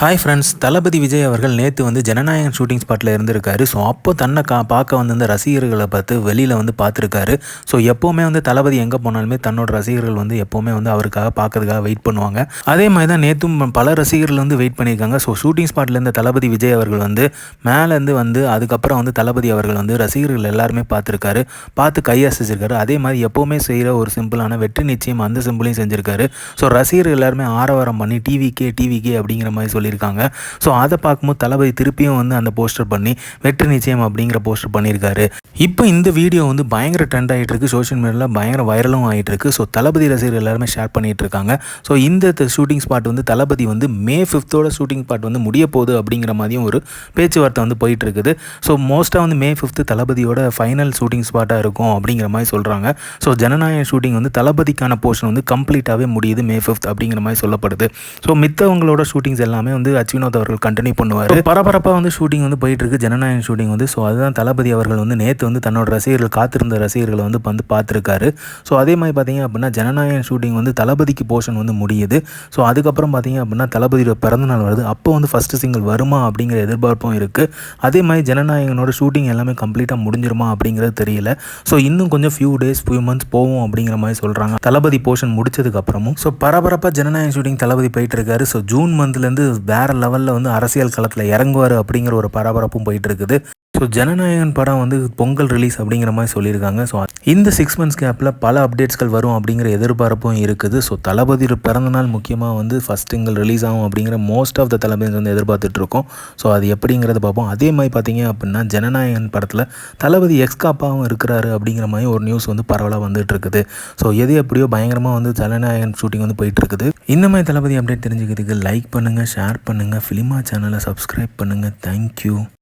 Hi friends தளபதி விஜய் அவர்கள் நேற்று வந்து ஜனநாயகன் ஷூட்டிங் ஸ்பாட்டில் இருந்திருக்காரு. ஸோ அப்போ தன்னை கா பார்க்க வந்திருந்த ரசிகர்களை பார்த்து வெளியில் வந்து பார்த்துருக்காரு. ஸோ எப்போவுமே வந்து தளபதி எங்கே போனாலுமே தன்னோட ரசிகர்கள் வந்து எப்போவுமே வந்து அவருக்காக பார்க்கறதுக்காக வெயிட் பண்ணுவாங்க. அதே மாதிரி தான் நேற்றும் பல ரசிகர்கள் வந்து வெயிட் பண்ணியிருக்காங்க. ஸோ ஷூட்டிங் ஸ்பாட்டில் இருந்த தளபதி விஜய் அவர்கள் வந்து மேலேருந்து வந்து அதுக்கப்புறம் வந்து தளபதி அவர்கள் வந்து ரசிகர்கள் எல்லாருமே பார்த்துருக்காரு. பார்த்து கையசிச்சிருக்காரு. அதே மாதிரி எப்போவுமே செய்கிற ஒரு சிம்பிளான வெற்றி நிச்சயம் அந்த சிம்பிளையும் செஞ்சுருக்காரு. ஸோ ரசிகர்கள் எல்லாருமே ஆரவாரம் பண்ணி டிவிக்கே டிவிக்கே அப்படிங்கிற மாதிரி சொல்லியிருக்காங்க. ஸோ அதை பார்க்கும்போது தளபதி திருப்பியும் வந்து அந்த போஸ்டர் பண்ணி வெற்றி நிச்சயம் அப்படிங்கிற போஸ்டர் பண்ணியிருக்காரு. இப்போ இந்த வீடியோ வந்து பயங்கர ட்ரெண்ட் ஆகிட்டு இருக்கு சோஷியல் மீடியாவில் பயங்கர வைரலும் ஆகிட்டு இருக்கு ஸோ தளபதி ரசிகர்கள் எல்லாருமே ஷேர் பண்ணிட்டு இருக்காங்க ஸோ இந்த ஷூட்டிங் ஸ்பாட் வந்து தளபதி வந்து மே ஃபிஃப்த்தோட ஷூட்டிங் ஸ்பாட் வந்து முடிய போகுது அப்படிங்கிற மாதிரியும் ஒரு பேச்சுவார்த்தை வந்து போயிட்டு இருக்குது ஸோ மோஸ்ட்டாக வந்து மே ஃபிஃப்த்து தளபதியோட ஃபைனல் ஷூட்டிங் ஸ்பாட்டாக இருக்கும் அப்படிங்கிற மாதிரி சொல்கிறாங்க ஸோ ஜனநாயக ஷூட்டிங் வந்து தளபதிக்கான போர்ஷன் வந்து கம்ப்ளீட்டாகவே முடியுது மே ஃபிஃப்த் அப்படிங்கிற மாதிரி சொல்லப்படுது. ஸோ மித்தவங்களோட ஷூட்டிங்ஸ் எல்லாமே வந்து அச்சுவினோத் அவர்கள் கண்டினியூ பண்ணுவார். பரபரப்பாக வந்து ஷூட்டிங் வந்து போயிட்டு இருக்கு ஷூட்டிங் வந்து. ஸோ அதுதான் தளபதி அவர்கள் வந்து நேற்று வந்து தன்னோட ரசிகர்கள் காத்திருந்த ரசிகர்களை வந்து வந்து பார்த்துருக்காரு. ஸோ அதே மாதிரி பார்த்தீங்க அப்படின்னா ஜனநாயகன் ஷூட்டிங் வந்து தளபதிக்கு போர்ஷன் வந்து முடியுது. ஸோ அதுக்கப்புறம் பார்த்தீங்க அப்படின்னா தளபதியோட பிறந்தநாள் வருது. அப்போ வந்து ஃபஸ்ட்டு சிங்கிள் வருமா அப்படிங்கிற எதிர்பார்ப்பும் இருக்குது அதே மாதிரி ஜனநாயகனோட ஷூட்டிங் எல்லாமே கம்ப்ளீட்டாக முடிஞ்சிருமா அப்படிங்கிறது தெரியல. ஸோ இன்னும் கொஞ்சம் ஃபியூ டேஸ் ஃபியூ மந்த்ஸ் போகும் அப்படிங்கிற மாதிரி சொல்கிறாங்க தளபதி போர்ஷன் முடிச்சதுக்கப்புறமும் ஸோ பரபரப்பாக ஜனநாயக ஷூட்டிங் தளபதி போயிட்டு இருக்காரு ஸோ ஜூன் மந்த்லேருந்து வேற லெவலில் வந்து அரசியல் களத்தில் இறங்குவார் அப்படிங்கிற ஒரு பரபரப்பும் போயிட்டு இருக்குது. ஸோ ஜனநாயகன் படம் வந்து பொங்கல் ரிலீஸ் அப்படிங்கிற மாதிரி சொல்லியிருக்காங்க. ஸோ இந்த சிக்ஸ் மந்த்ஸ் கேப்பில் பல அப்டேட்ஸ்கள் வரும் அப்படிங்கிற எதிர்பார்ப்பும் இருக்குது. ஸோ தளபதி பிறந்தநாள் முக்கியமாக வந்து ஃபஸ்ட் சிங்கிள் ரிலீஸ் ஆகும் அப்படிங்கிற மோஸ்ட் ஆஃப் த தளபதி வந்து எதிர்பார்த்துட்ருக்கோம் ஸோ அது எப்படிங்கிறத பார்ப்போம். அதே மாதிரி பார்த்தீங்க அப்படின்னா ஜனநாயகன் படத்தில் தளபதி எக்ஸ்காப்பாகவும் இருக்கிறாரு அப்படிங்கிற மாதிரி ஒரு நியூஸ் வந்து பரவலாக வந்துட்டு இருக்குது. ஸோ எது எப்படியோ பயங்கரமாக வந்து ஜனநாயகன் ஷூட்டிங் வந்து போயிட்டு இருக்குது. இந்த மாதிரி தளபதி அப்டேட் தெரிஞ்சுக்கிறதுக்கு லைக் பண்ணுங்கள் ஷேர் பண்ணுங்கள் ஃபிலிமா சேனலை சப்ஸ்கிரைப் பண்ணுங்கள் தேங்க்யூ